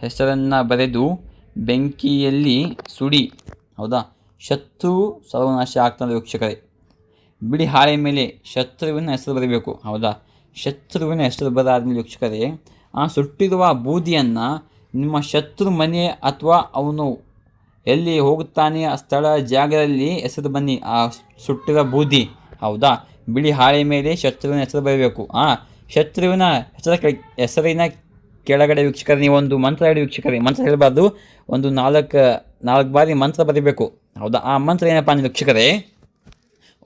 ಹೆಸರನ್ನು ಬರೆದು ಬೆಂಕಿಯಲ್ಲಿ ಸುಡಿ. ಹೌದಾ? ಶತ್ರು ಸರ್ವನಾಶ ಆಗ್ತಾನೆ ವೀಕ್ಷಕರೇ. ಬಿಳಿ ಹಾಳೆ ಮೇಲೆ ಶತ್ರುವಿನ ಹೆಸರು ಬರೀಬೇಕು. ಹೌದಾ? ಶತ್ರುವಿನ ಹೆಸರು ಬರಾದ್ಮೇಲೆ ವೀಕ್ಷಕರೇ, ಆ ಸುಟ್ಟಿರುವ ಬೂದಿಯನ್ನು ನಿಮ್ಮ ಶತ್ರು ಮನೆ ಅಥವಾ ಅವನು ಎಲ್ಲಿ ಹೋಗುತ್ತಾನೆ ಆ ಸ್ಥಳ ಜಾಗದಲ್ಲಿ ಹೆಸರು ಬನ್ನಿ. ಆ ಸುಟ್ಟಿರೋ ಬೂದಿ. ಹೌದಾ? ಬಿಳಿ ಹಾಳೆ ಮೇಲೆ ಶತ್ರುವಿನ ಹೆಸರು ಬರಬೇಕು. ಆ ಶತ್ರುವಿನ ಹೆಸರ ಹೆಸರಿನ ಕೆಳಗಡೆ ವೀಕ್ಷಕರೇ, ನೀವು ಒಂದು ಮಂತ್ರ ಹೇಳಿ ವೀಕ್ಷಕರೇ, ಮಂತ್ರ ಹೇಳಬಾರ್ದು. ಒಂದು ನಾಲ್ಕು ನಾಲ್ಕು ಬಾರಿ ಮಂತ್ರ ಬರೀಬೇಕು. ಹೌದಾ? ಆ ಮಂತ್ರ ಏನಪ್ಪ ಅಂದರೆ ವೀಕ್ಷಕರೇ,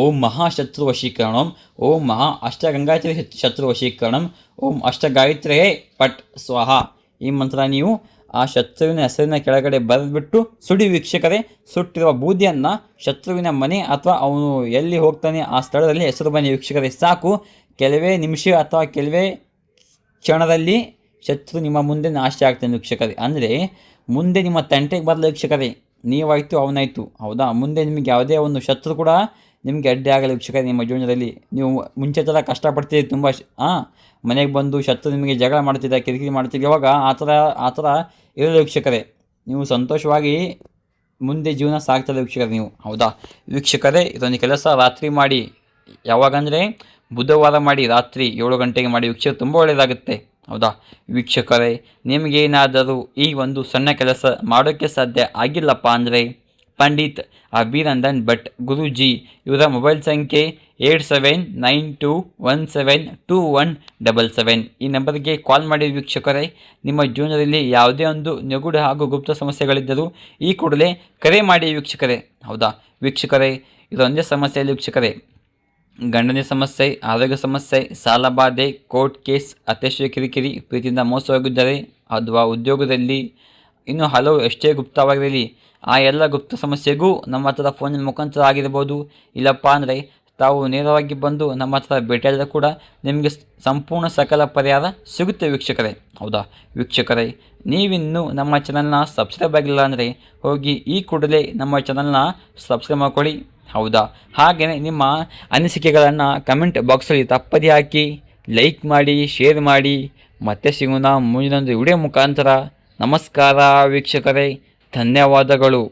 ಓಂ ಮಹಾಶತ್ರು ವಶೀಕರಣಂ, ಓಂ ಮಹಾ ಅಷ್ಟಗಂಗಾಚರಿ ಶತ್ರು ವಶೀಕರಣಂ, ಓಂ ಹೇ ಪಟ್ ಸ್ವಾಹ. ಈ ಮಂತ್ರ ನೀವು ಆ ಶತ್ರುವಿನ ಹೆಸರಿನ ಕೆಳಗಡೆ ಬರೆದ್ಬಿಟ್ಟು ಸುಡಿ ವೀಕ್ಷಕರೇ, ಸುಟ್ಟಿರುವ ಬೂದಿಯನ್ನು ಶತ್ರುವಿನ ಮನೆ ಅಥವಾ ಅವನು ಎಲ್ಲಿ ಹೋಗ್ತಾನೆ ಆ ಸ್ಥಳದಲ್ಲಿ ಹೆಸರು ಬನ್ನಿ ವೀಕ್ಷಕರೇ. ಸಾಕು. ಕೆಲವೇ ನಿಮಿಷ ಅಥವಾ ಕೆಲವೇ ಕ್ಷಣದಲ್ಲಿ ಶತ್ರು ನಿಮ್ಮ ಮುಂದೆ ನಾಶ ಆಗ್ತಾನೆ ವೀಕ್ಷಕರೇ ಅಂದರೆ, ಮುಂದೆ ನಿಮ್ಮ ತಂಟೆಗೆ ಬರಲ್ಲ ವೀಕ್ಷಕರೇ ನೀವಾಯಿತು, ಅವನಾಯಿತು. ಹೌದಾ? ಮುಂದೆ ನಿಮಗೆ ಯಾವುದೇ ಒಂದು ಶತ್ರು ಕೂಡ ನಿಮಗೆ ಅಡ್ಡಿ ಆಗಲ್ಲ ವೀಕ್ಷಕರೇ ನಿಮ್ಮ ಜೀವನದಲ್ಲಿ ನೀವು ಮುಂಚೆ ಥರ ಕಷ್ಟಪಡ್ತೀರಿ ತುಂಬ ಹಾಂ ಮನೆಗೆ ಬಂದು ಶತ್ರು ನಿಮಗೆ ಜಗಳ ಮಾಡ್ತಿದ್ದ ಕಿರಿಕಿರಿ ಮಾಡ್ತಿದ್ದ ಇವಾಗ ಆ ಥರ ಆ ಥರ ಇರಲ್ಲ ವೀಕ್ಷಕರೇ ನೀವು ಸಂತೋಷವಾಗಿ ಮುಂದೆ ಜೀವನ ಸಾಗ್ತದೆ ವೀಕ್ಷಕರೇ ನೀವು. ಹೌದಾ? ವೀಕ್ಷಕರೇ, ಇದೊಂದು ಕೆಲಸ ರಾತ್ರಿ ಮಾಡಿ. ಯಾವಾಗಂದರೆ, ಬುಧವಾರ ಮಾಡಿ, ರಾತ್ರಿ ಏಳು ಗಂಟೆಗೆ ಮಾಡಿ ವೀಕ್ಷಕ ತುಂಬ ಒಳ್ಳೆಯದಾಗುತ್ತೆ. ಹೌದಾ? ವೀಕ್ಷಕರೇ, ನಿಮಗೇನಾದರೂ ಈ ಒಂದು ಸಣ್ಣ ಕೆಲಸ ಮಾಡೋಕ್ಕೆ ಸಾಧ್ಯ ಆಗಿಲ್ಲಪ್ಪ ಅಂದರೆ? ಪಂಡಿತ್ ಅಭಿನಂದನ್ ಭಟ್, ಗುರೂಜಿ, ಇವರ ಮೊಬೈಲ್ ಸಂಖ್ಯೆ eight seven nine two one seven two one double seven. ಈ ನಂಬರ್ಗೆ ಕಾಲ್ ಮಾಡಿ ವೀಕ್ಷಕರೇ, ನಿಮ್ಮ ಜೀವನದಲ್ಲಿ ಯಾವುದೇ ಒಂದು ನೆಗುಡು ಹಾಗೂ ಗುಪ್ತ ಸಮಸ್ಯೆಗಳಿದ್ದರೂ ಈ ಕೂಡಲೇ ಕರೆ ಮಾಡಿ ವೀಕ್ಷಕರೇ. ಹೌದಾ? ವೀಕ್ಷಕರೇ, ಇದೊಂದೇ ಸಮಸ್ಯೆಯಲ್ಲಿ ವೀಕ್ಷಕರೇ ಗಂಡನ ಸಮಸ್ಯೆ, ಆರೋಗ್ಯ ಸಮಸ್ಯೆ ಸಾಲಬಾಧೆ ಕೋರ್ಟ್ ಕೇಸ್, ಅತ್ಯಶ್ಯ ಕಿರಿಕಿರಿ, ಪ್ರೀತಿಯಿಂದ ಮೋಸವಾಗಿದ್ದರೆ ಅಥವಾ ಉದ್ಯೋಗದಲ್ಲಿ ಇನ್ನು ಹಲವು ಎಷ್ಟೇ ಗುಪ್ತವಾಗಿರಲಿ, ಆ ಎಲ್ಲ ಗುಪ್ತ ಸಮಸ್ಯೆಗೂ ನಮ್ಮ ಹತ್ರ ಫೋನಿನ ಮುಖಾಂತರ ಆಗಿರ್ಬೋದು ಇಲ್ಲಪ್ಪ ಅಂದರೆ ತಾವು ನೇರವಾಗಿ ಬಂದು ನಮ್ಮ ಹತ್ರ ಭೇಟಿಯಾದರೆ ಕೂಡ ನಿಮಗೆ ಸಂಪೂರ್ಣ ಸಕಲ ಪರಿಹಾರ ಸಿಗುತ್ತೆ ವೀಕ್ಷಕರೇ. ಹೌದಾ? ವೀಕ್ಷಕರೇ, ನೀವಿನ್ನೂ ನಮ್ಮ ಚಾನಲ್ನ ಸಬ್ಸ್ಕ್ರೈಬ್ ಆಗಿಲ್ಲ ಅಂದರೆ ಹೋಗಿ ಈ ಕೂಡಲೇ ನಮ್ಮ ಚಾನಲ್ನ ಸಬ್ಸ್ಕ್ರೈಬ್ ಮಾಡ್ಕೊಳ್ಳಿ. ಹೌದಾ? ಹಾಗೆಯೇ ನಿಮ್ಮ ಅನಿಸಿಕೆಗಳನ್ನು ಕಮೆಂಟ್ ಬಾಕ್ಸಲ್ಲಿ ತಪ್ಪದೇ ಹಾಕಿ ಲೈಕ್ ಮಾಡಿ ಶೇರ್ ಮಾಡಿ. ಮತ್ತೆ ಸಿಗೋಣ ಮುಂದಿನೊಂದು ವಿಡಿಯೋ ಮುಖಾಂತರ. ನಮಸ್ಕಾರ ವೀಕ್ಷಕರೇ, ಧನ್ಯವಾದಗಳು.